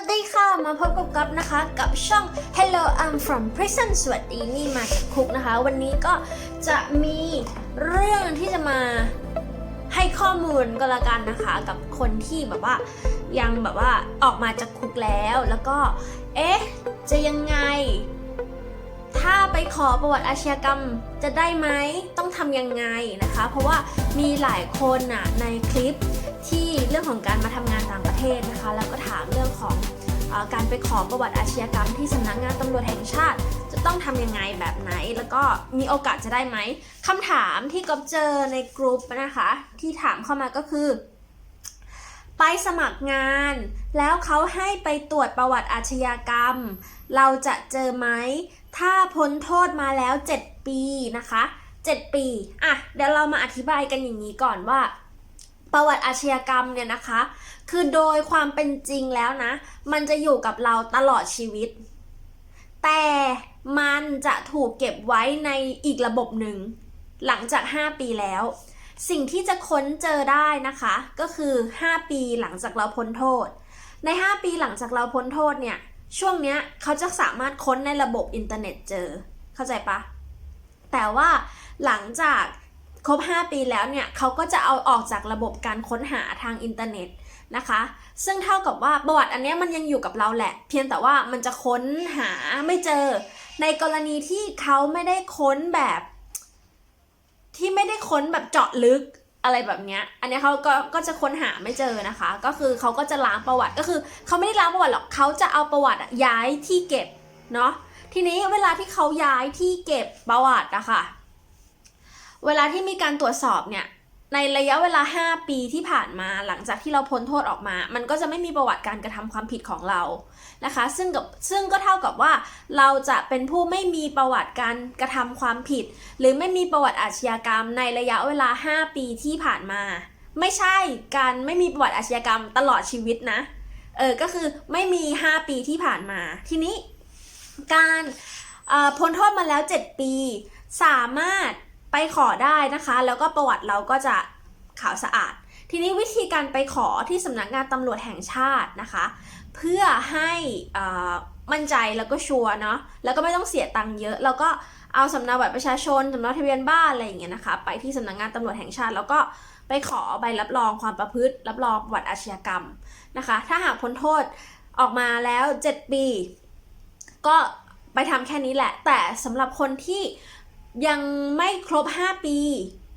สดีค่ะ มาพบกับกัฟนะคะ กับช่อง Hello I'm from prison สวัสดีนี่มาจากคุกนะคะ วันนี้ก็จะมีเรื่องที่จะมาให้ข้อมูลก็แล้วกันนะคะ กับคนที่แบบว่ายังแบบว่าออกมาจากคุกแล้วแล้วก็ เอ๊ะ จะยังไง ถ้าไปขอประวัติอาชญากรรมจะได้ไหมต้องทำยังไงนะคะ เพราะว่ามีหลายคนน่ะในคลิป ที่เรื่องของการมาทำงานต่างประเทศนะคะ แล้วก็ถามเรื่องของอการไปขอประวัติอาชญากรรมที่สำนักงานตำรวจแห่งชาติ จะต้องทำยังไงแบบไหน แล้วก็มีโอกาสจะได้ไหมคำถามที่ก๊อฟเจอในกลุ่มนะคะ ที่ถามเข้ามาก็คือ ไปสมัครงาน แล้วเขาให้ไปตรวจประวัติอาชญากรรม เราจะเจอไหมถ้าพ้นโทษมาแล้ว 7 ปีนะคะ 7 ปี อะ เดี๋ยวเรามาอธิบายกันอย่างนี้ก่อนว่า ประวัติอาชญากรรมเนี่ยนะคะ คือโดยความเป็นจริงแล้วนะ มันจะอยู่กับเราตลอดชีวิต แต่มันจะถูกเก็บไว้ในอีกระบบหนึ่ง หลังจาก 5 ปีแล้ว สิ่งที่จะค้นเจอได้นะคะ ก็คือ 5 ปีหลังจากเราพ้นโทษ ใน 5 ปีหลังจากเราพ้นโทษเนี่ย ช่วงเนี้ยเขาจะสามารถค้นในระบบอินเทอร์เน็ตเจอ เข้าใจปะ แต่ว่าหลังจาก ครบ 5 ปีแล้วเนี่ยเขาก็จะเอาออกจากระบบการค้นหาทางอินเทอร์เน็ตนะคะ ซึ่งเท่ากับว่าประวัติอันนี้มันยังอยู่กับเราแหละ เพียงแต่ว่ามันจะค้นหาไม่เจอ ในกรณีที่เขาไม่ได้ค้นแบบ ที่ไม่ได้ค้นแบบเจาะลึกอะไรแบบเนี้ย อันนี้เขาก็ก็จะค้นหาไม่เจอนะคะ ก็คือเขาก็จะล้างประวัติ ก็คือเขาไม่ได้ล้างประวัติหรอกเขาจะเอาประวัติย้ายที่เก็บเนาะ ทีนี้เวลาที่เขาย้ายที่เก็บประวัติอะค่ะ เวลาที่มีการตรวจสอบเนี่ยในระยะเวลา 5 ปีที่ผ่านมาหลังจากที่เราพ้นโทษออกมา มันก็จะไม่มีประวัติการกระทำความผิดของเรานะคะ ซึ่งกับซึ่งก็เท่ากับว่าเราจะเป็นผู้ไม่มีประวัติการกระทำความผิด หรือไม่มีประวัติอาชญากรรม ในระยะเวลา 5 ปีที่ผ่านมา ไม่ใช่การไม่มีประวัติอาชญากรรมตลอดชีวิตนะ เออ ก็คือไม่มี 5 ปีที่ผ่านมา ทีนี้การพ้นโทษมาแล้ว 7 ปี สามารถ ไปขอได้นะคะ แล้วก็ประวัติเราก็จะขาวสะอาด ทีนี้วิธีการไปขอที่สำนักงานตำรวจแห่งชาตินะคะ เพื่อให้เอ่อมั่นใจแล้วก็ชัวร์เนาะแล้วก็ไม่ต้องเสียตังค์เยอะ แล้วก็เอาสำเนาบัตรประชาชนสำเนาทะเบียนบ้านอะไรอย่างเงี้ยนะคะ ไปที่สำนักงานตำรวจแห่งชาติ แล้วก็ไปขอใบรับรองความประพฤติ รับรองประวัติอาชญากรรมนะคะ ถ้าหากพ้นโทษออกมาแล้ว 7 ปี ก็ไปทำแค่นี้แหละ แต่สำหรับคนที่ ยังไม่ครบ 5 ปี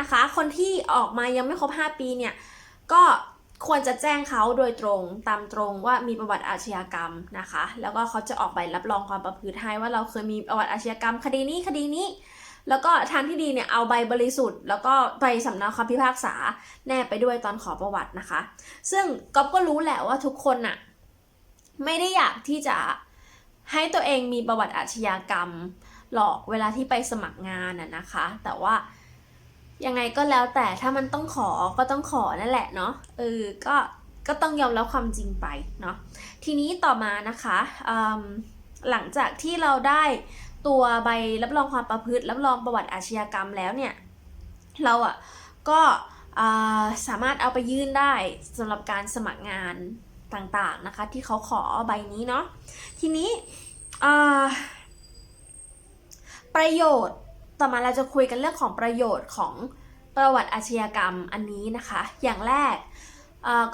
นะคะ คนที่ออกมายังไม่ครบ 5 ปีเนี่ย ก็ควรจะแจ้งเขาโดยตรงตามตรงว่ามีประวัติอาชญากรรมนะคะ แล้วก็เขาจะออกใบรับรองความประพฤติให้ว่าเราเคยมีประวัติอาชญากรรม คดีนี้คดีนี้ แล้วก็ทางที่ดีเนี่ยเอาใบบริสุทธิ์ แล้วก็ใบสำเนาคำพิพากษาแนบไปด้วยตอนขอประวัตินะคะ ซึ่งก๊อฟก็รู้แหละว่าทุกคนน่ะไม่ได้อยากที่จะให้ตัวเองมีประวัติอาชญากรรม หรอกเวลาที่ไปสมัครงานน่ะนะคะ แต่ว่ายังไงก็แล้วแต่ถ้ามันต้องขอก็ต้องขอนั่นแหละเนาะเออก็ก็ต้องยอมรับความจริงไปเนาะทีนี้ต่อมานะคะหลังจากที่เราได้ตัวใบรับรองความประพฤติรับรองประวัติอาชญากรรมแล้วเนี่ยเราอะ่ะก็สามารถเอาไปยื่นได้สำหรับการสมัครงานต่างๆนะคะ ที่เขาขอใบนี้เนาะทีนี้ ประโยชน์ ต่อมาเราจะคุยกันเรื่องของประโยชน์ของประวัติอาชญากรรมอันนี้นะคะ อย่างแรก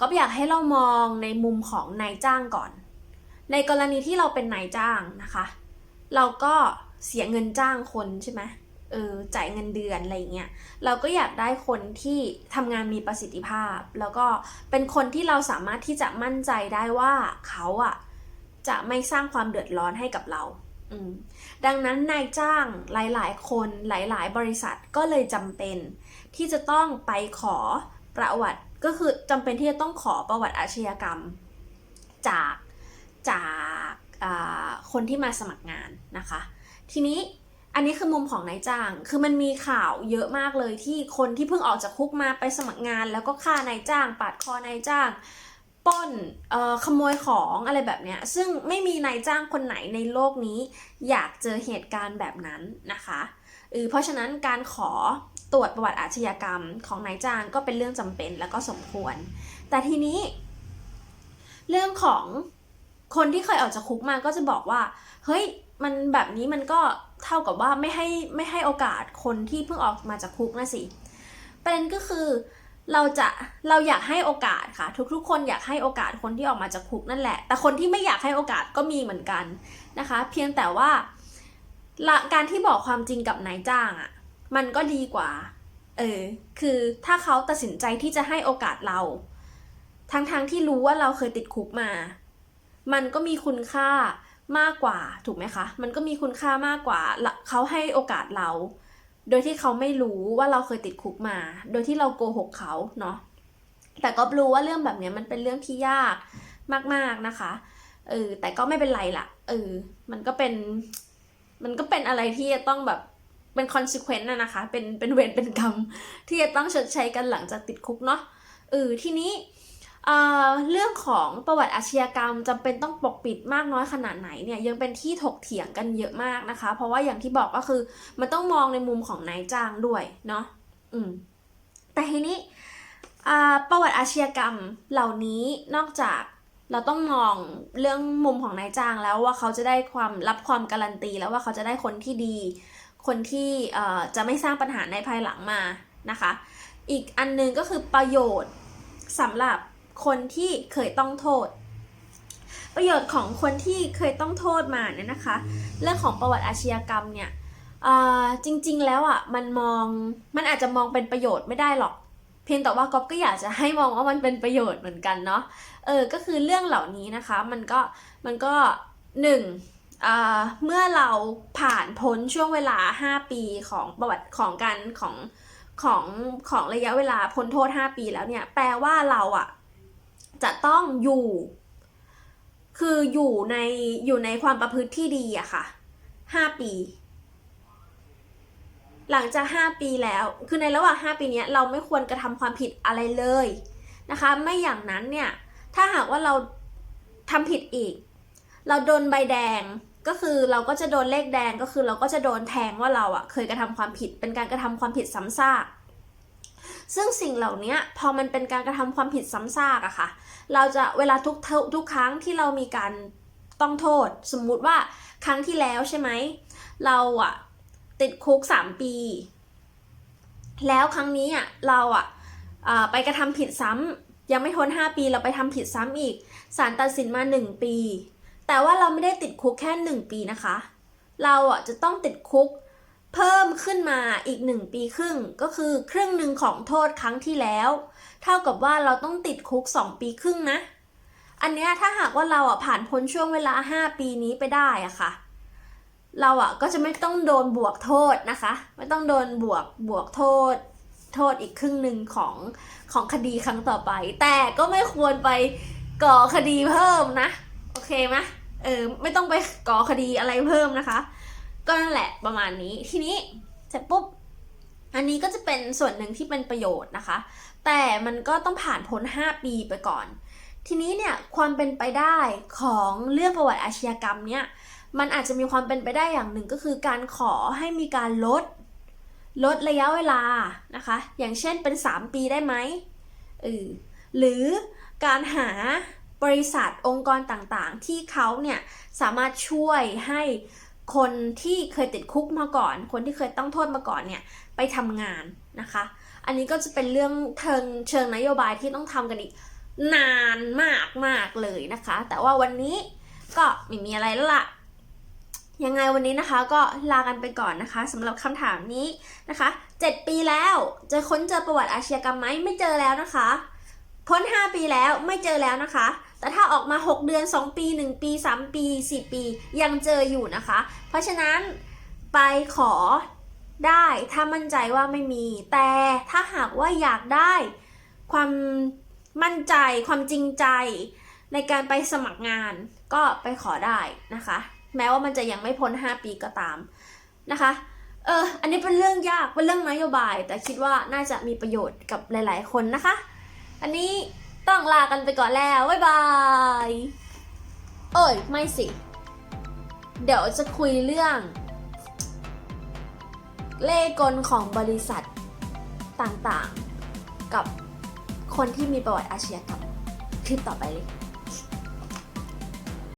ก็อยากให้เรามองในมุมของนายจ้างก่อน ในกรณีที่เราเป็นนายจ้างนะคะ เราก็เสียเงินจ้างคนใช่ไหมเออจ่ายเงินเดือนอะไรเงี้ย เราก็อยากได้คนที่ทำงานมีประสิทธิภาพ แล้วก็เป็นคนที่เราสามารถที่จะมั่นใจได้ว่าเขาอะจะไม่สร้างความเดือดร้อนให้กับเรา ดังนั้นนายจ้างหลาย ๆ คนหลาย ๆ บริษัทก็เลยจำเป็น ที่จะต้องไปขอประวัติก็คือจำเป็นที่จะต้องขอประวัติอาชญากรรม จากจากคนที่มาสมัครงานนะคะ ทีนี้อันนี้คือมุมของนายจ้าง คือมันมีข่าวเยอะมากเลยที่คนที่เพิ่งออกจากคุกมาไปสมัครงาน แล้วก็ฆ่านายจ้าง ปาดคอนายจ้าง ป้นเอ่อขโมยของอะไรแบบเนี้ยซึ่งไม่มีนายจ้างคนไหนในโลกนี้ อยากเจอเหตุการณ์แบบนั้นนะคะเออเพราะฉะนั้นการขอตรวจประวัติอาชญากรรมของนายจ้างก็เป็นเรื่องจำเป็นแล้วก็สมควร แต่ทีนี้ เรื่องของคนที่เคยออกจากคุกมาก็จะบอกว่า เฮ้ยมันแบบนี้มันก็เท่ากับว่าไม่ให้ไม่ให้โอกาสคนที่เพิ่งออกมาจากคุกนะสิประเด็นก็คือ เราจะเราอยากให้โอกาสค่ะ ทุกๆ คนอยากให้โอกาสคนที่ออกมาจากคุกนั่นแหละ แต่คนที่ไม่อยากให้โอกาสก็มีเหมือนกันนะคะ เพียงแต่ว่าละการที่บอกความจริงกับนายจ้างอะ่ะมันก็ดีกว่าเออคือถ้าเขาตัดสินใจที่จะให้โอกาสเรา ทั้งๆทที่รู้ว่าเราเคยติดคุกมา มันก็มีคุณค่ามากกว่าถูกไหมคะ มันก็มีคุณค่ามากกว่าละเขาให้โอกาสเรา โดยที่เขาไม่รู้ว่าเราเคยติดคุกมา โดยที่เราโกหกเขาเนาะแต่ก็รู้ว่าเรื่องแบบนี้มันเป็นเรื่องที่ยากมากๆนะคะเออแต่ก็ไม่เป็นไรละเออมันก็เป็น มันก็เป็นอะไรที่จะต้องแบบเป็น consequence นะนะคะ เป็นเป็นเวรเป็นกรรมที่จะต้องชดใช้กันหลังจากติดคุกเนาะเออทีนี้ เอ่อเรื่องของประวัติอาชญากรรมจำเป็นต้องปกปิดมากน้อยขนาดไหนเนี่ยยังเป็นที่ถกเถียงกันเยอะมากนะคะ เพราะว่าอย่างที่บอกก็คือมันต้องมองในมุมของนายจ้างด้วยเนาะอืมแต่ทีนี้ประวัติอาชญากรรมเหล่านี้นอกจากเราต้องมองเรื่องมุมของนายจ้างแล้วว่าเขาจะได้ความรับความการันตีแล้วว่าเขาจะได้คนที่ดี คนที่จะไม่สร้างปัญหาในภายหลังมานะคะ อีกอันหนึงก็คือประโยชน์สำหรับ คนที่เคยต้องโทษ ประโยชน์ของคนที่เคยต้องโทษมาเนี่ยนะคะ เรื่องของประวัติอาชญากรรมเนี่ยจริงๆแล้วอะมันมองมันอาจจะมองเป็นประโยชน์ไม่ได้หรอก เพียงแต่ว่าก๊อฟก็อยากจะให้มองว่ามันเป็นประโยชน์เหมือนกันเนาะเออก็คือเรื่องเหล่านี้นะคะมันก็มันก็หนึ่งเมื่อเราผ่านพ้นช่วงเวลา 5 ปีของประวัติของการของของของระยะเวลาพ้นโทษ 5 ปีแล้วเนี่ยแปลว่าเราอะ จะต้องอยู่ คืออยู่ในอยู่ในความประพฤติที่ดีอะค่ะ5ปี หลังจาก5ปีแล้ว คือในระหว่าง5ปีนี้เราไม่ควรกระทำความผิดอะไรเลยนะคะ ไม่อย่างนั้นเนี่ย ถ้าหากว่าเราทำผิดอีก เราโดนใบแดงก็คือเราก็จะโดนเลขแดงก็คือเราก็จะโดนแทงว่าเราอะเคยกระทำความผิดเป็นการกระทำความผิดซ้ำซาก ซึ่งสิ่งเหล่านี้พอมันเป็นการกระทำความผิดซ้ำซากอะค่ะ เราจะเวลาทุกทุกครั้งที่เรามีการต้องโทษ สมมุติว่าครั้งที่แล้วใช่ไหม เราอะติดคุก 3 ปี แล้วครั้งนี้อะเราอะอ่าไปกระทำผิดซ้ำยังไม่ทน 5 ปีเราไปทำผิดซ้ำอีกศาลตัดสินมา 1 ปี แต่ว่าเราไม่ได้ติดคุกแค่ 1 ปีนะคะ เราอะจะต้องติดคุก เพิ่มขึ้นมาอีก 1 ปีครึ่ง ก็คือครึ่งหนึ่งของโทษครั้งที่แล้ว เท่ากับว่าเราต้องติดคุก 2 ปีครึ่งนะ อันเนี้ยถ้าหากว่าเราอะผ่านพ้นช่วงเวลา 5 ปีนี้ไปได้อะค่ะ เราอะก็จะไม่ต้องโดนบวกโทษนะคะ ไม่ต้องโดนบวกบวกโทษ โทษอีกครึ่งหนึ่งของของคดีครั้งต่อไป แต่ก็ไม่ควรไปก่อคดีเพิ่มนะ โอเคไหมเออไม่ต้องไปก่อคดีอะไรเพิ่มนะคะ ก็นั่นแหละประมาณนี้ทีนี้เสร็จปุ๊บอันนี้ก็จะเป็นส่วนหนึ่งที่เป็นประโยชน์นะคะ แต่มันก็ต้องผ่านพ้น 5 ปีไปก่อน ทีนี้เนี่ยความเป็นไปได้ของเรื่องประวัติอาชญากรรมเนี่ยมันอาจจะมีความเป็นไปได้อย่างหนึ่งก็คือการขอให้มีการลดลดระยะเวลานะคะ อย่างเช่นเป็น 3 ปีได้ไหมเออหรือการหาบริษัทองค์กรต่างๆ ที่เขาเนี่ยสามารถช่วยให้ คนที่เคยติดคุกมาก่อน คนที่เคยต้องโทษมาก่อนเนี่ยไปทำงานนะคะ อันนี้ก็จะเป็นเรื่องเทิงเชิงนโยบายที่ต้องทำกันอีกนานมากมากเลยนะคะ แต่ว่าวันนี้ก็ไม่มีอะไรแล้วล่ะ ยังไงวันนี้นะคะก็ลากันไปก่อนนะคะสำหรับคำถามนี้นะคะ 7 ปีแล้วจะค้นเจอประวัติอาชญากรรมไหมไม่เจอแล้วนะคะ พ้น 5 ปีแล้วไม่เจอแล้วนะคะ แต่ถ้าออกมา 6 เดือน 2 ปี 1 ปี 3 ปี 4 ปี ยังเจออยู่นะคะ เพราะฉะนั้นไปขอได้ถ้ามั่นใจว่าไม่มี แต่ถ้าหากว่าอยากได้ความมั่นใจความจริงใจในการไปสมัครงานก็ไปขอได้นะคะ แม้ว่ามันจะยังไม่พ้น 5 ปีก็ตามนะคะเอออันนี้เป็นเรื่องยากเป็นเรื่องนโยบาย แต่คิดว่าน่าจะมีประโยชน์กับหลาย ๆ คนนะคะ อันนี้ ต้องลากันไปก่อนแล้ว บ๊ายบาย เอ้ย ไม่สิ เดี๋ยวจะคุยเรื่อง เล่กลของบริษัทต่างๆ กับคนที่มีประวัติอาชญากรรมคลิปต่อไปเลย